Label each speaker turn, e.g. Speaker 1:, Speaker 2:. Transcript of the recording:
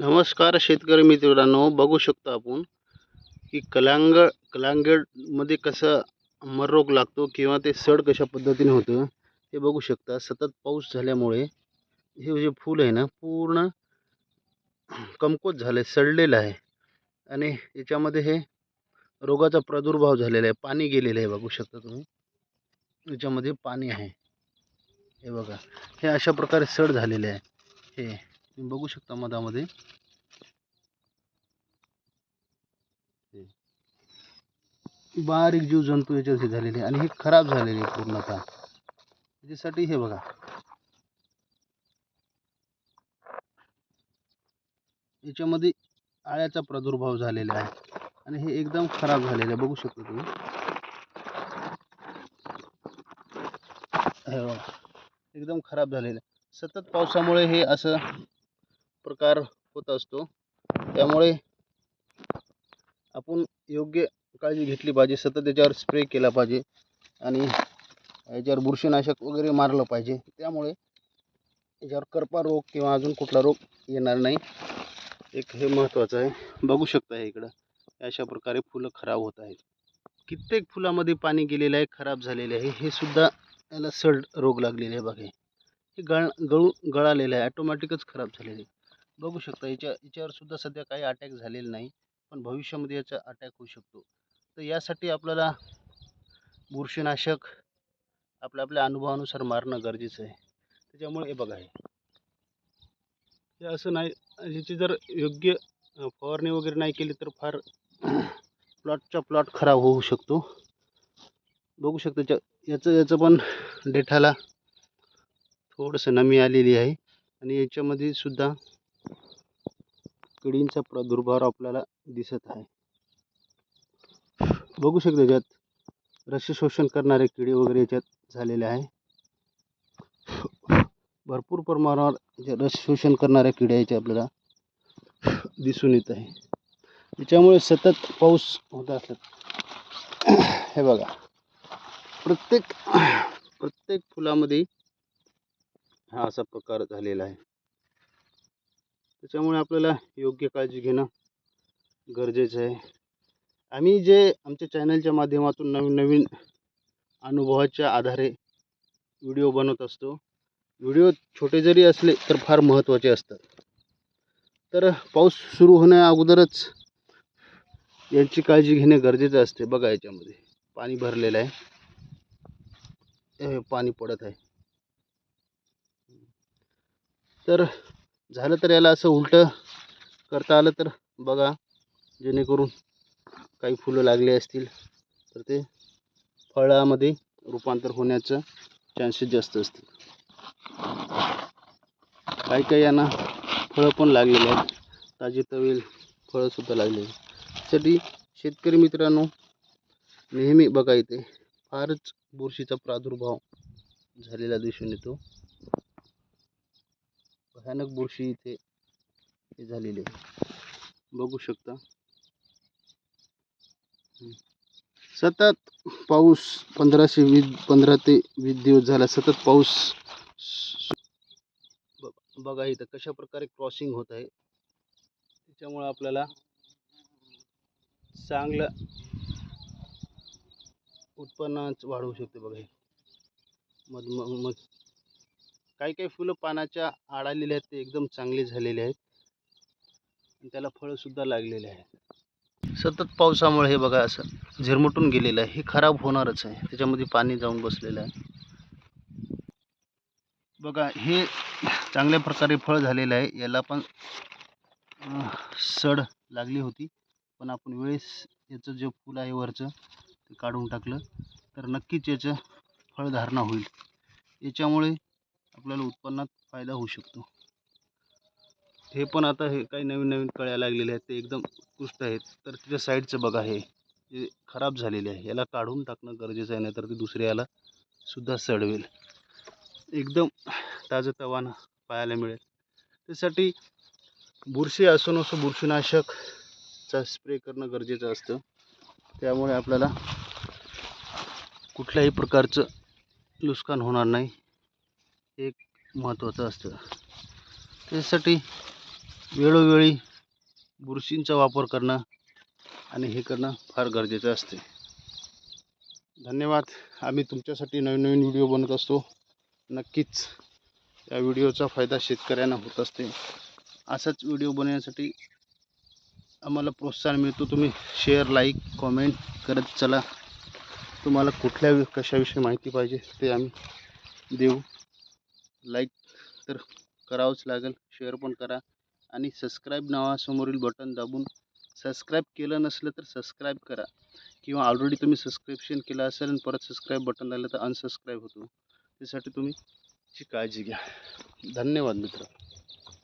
Speaker 1: नमस्कार शेतकरी मित्रांनो बघू शकतो आपण की कलांग कलांगडमध्ये कसं मररोग लागतो किंवा ते सड कशा पद्धतीने होतं हे बघू शकता. सतत पाऊस झाल्यामुळे हे जे फूल आहे ना पूर्ण कमकुवत झालं आहे सडलेलं आहे. आणि याच्यामध्ये हे रोगाचा प्रादुर्भाव झालेला आहे पाणी गेलेलं आहे बघू शकता तुम्ही. याच्यामध्ये पाणी आहे. हे बघा हे अशा प्रकारे सड झालेले आहे. हे तुम्ही बघू शकता मधामध्ये. बारीक जीव जंतू याच्यावरती झालेले आणि हे खराब झालेले आहे पूर्णतः. त्याच्यासाठी हे बघा. याच्यामध्ये आळ्याचा प्रादुर्भाव झालेला आहे. आणि हे एकदम खराब झालेलं आहे. बघू शकता तुम्ही. हे बघा. एकदम खराब झालेलं आहे. सतत पावसामुळे हे असं प्रकार होत असतो. त्यामुळे आपण योग्य काळजी घेतली पाहिजे. सतत त्याच्यावर स्प्रे केला पाहिजे. आणि याच्यावर बुरशीनाशक वगैरे मारलं पाहिजे. त्यामुळे याच्यावर करपा रोग किंवा अजून कुठला रोग येणार नाही. एक हे महत्त्वाचं आहे. बघू शकता हे इकडं. अशा प्रकारे फुलं खराब होत आहेत. कित्येक फुलामध्ये पाणी गेलेलं आहे खराब झालेले आहे. हे सुद्धा याला सड रोग लागलेले आहे बघा हे. गळ गळू गळालेलं आहे. ॲटोमॅटिकच खराब झालेले आहे. बघू शकता. याच्या याच्यावरसुद्धा सध्या काही अटॅक झालेला नाही पण भविष्यामध्ये याचा अटॅक होऊ शकतो. तर यासाठी आपल्याला बुरशीनाशक आपल्या आपल्या अनुभवानुसार मारणं गरजेचं आहे. त्याच्यामुळे हे बघा हे. हे असं नाही याची जर योग्य फवारणी वगैरे नाही केली तर फार प्लॉटचा प्लॉट खराब होऊ शकतो. बघू शकतो त्या याचं याचं पण डेठाला थोडंसं नमी आलेली आहे. आणि याच्यामध्ये सुद्धा किडींचा प्रादुर्भाव आपल्याला दिसत आहे. बघू शकता याच्यात रस शोषण करणारे किडे वगैरे याच्यात झालेले आहे. भरपूर प्रमाणावर जे रस शोषण करणाऱ्या किडे याच्या आपल्याला दिसून येत आहे. याच्यामुळे सतत पाऊस होत असत हे बघा. प्रत्येक प्रत्येक फुलामध्ये हा असा प्रकार झालेला आहे. त्याच्यामुळे आपल्याला योग्य काळजी घेणं गरजेचं आहे. आम्ही जे आमच्या चॅनलच्या माध्यमातून नवीन नवीन अनुभवाच्या आधारे व्हिडिओ बनवत असतो व्हिडिओ छोटे जरी असले तर फार महत्त्वाचे असतात. तर पाऊस सुरू होण्या अगोदरच यांची काळजी घेणे गरजेचं असते बघा याच्यामध्ये. पाणी भरलेलं आहे. पाणी पडत आहे. तर झालं तर याला असं उलटं करता आलं तर बघा जेणेकरून काही फुलं लागले असतील तर ते फळामध्ये रूपांतर होण्याचं चान्सेस जास्त असतील. काही काही यांना फळं पण लागलेली आहेत. ताजी तवेल फळंसुद्धा लागलेली आहेत. त्यासाठी शेतकरी मित्रांनो नेहमी बघा इथे फारच बुरशीचा प्रादुर्भाव झालेला दिसून येतो. भयानक बुरशी इथे हे झालेली आहे बघू शकता. सतत पाऊस पंधराशे वीस पंधरा ते वीस दिवस झाला. सतत पाऊस ब- बघा इथं कशा प्रकारे क्रॉसिंग होत आहे. त्याच्यामुळं आपल्याला चांगलं उत्पन्न वाढवू शकते बघा हे. मध मध काही काही फुलं पानाच्या आडालेले आहेत ते एकदम चांगले झालेले आहेत. आणि त्याला फळंसुद्धा लागलेले आहेत. सतत पावसामुळे हे बघा असं झिरमटून गेलेलं आहे. हे खराब होणारच आहे. त्याच्यामध्ये पाणी जाऊन बसलेलं आहे. बघा हे चांगल्या प्रकारे फळ झालेलं आहे. याला पण सड लागली होती. पण आपण वेळेस याचं जे फूल आहे वरचं ते काढून टाकलं. तर नक्कीच याचं फळधारणा होईल. याच्यामुळे आपल्याला उत्पन्नात फायदा होऊ शकतो. हे पण आता हे काही नवीन नवीन कळ्या लागलेल्या आहेत. ते एकदम उत्कृष्ट आहेत. तर त्याच्या साईडचं बघा हे. जे खराब झालेले आहे. याला काढून टाकणं गरजेचं आहे नाहीतर ते दुसऱ्या याला सुद्धा सडवेल. एकदम ताजंतवानं पाहायला मिळेल. त्यासाठी बुरशी असो नसो बुरशीनाशकचा स्प्रे करणं गरजेचं असतं. त्यामुळे आपल्याला कुठल्याही प्रकारचं नुकसान होणार नाही. एक महत्त्वाचं असतं. त्यासाठी वेळोवेळी बुरशींचा वापर करणं आणि हे करणं फार गरजेचं असते. धन्यवाद. आम्ही तुमच्यासाठी नवीन नवीन व्हिडिओ बनवत असतो. नक्कीच या व्हिडिओचा फायदा शेतकऱ्यांना होत असते. असाच व्हिडिओ बनवण्यासाठी आम्हाला प्रोत्साहन मिळतो. तुम्ही शेअर लाईक कॉमेंट करत चला. तुम्हाला कुठल्या कशाविषयी माहिती पाहिजे ते आम्ही देऊ. लाईक तर करावंच लागेल. शेअर पण करा आणि सबस्क्राईब नावासमोरील बटन दाबून सबस्क्राईब केलं नसलं तर सबस्क्राईब करा. किंवा ऑलरेडी तुम्ही सबस्क्रिप्शन केलं असेल आणि परत सबस्क्राईब बटन लागलं तर अनसबस्क्राईब होतो. त्यासाठी तुम्ही ची काळजी घ्या. धन्यवाद मित्र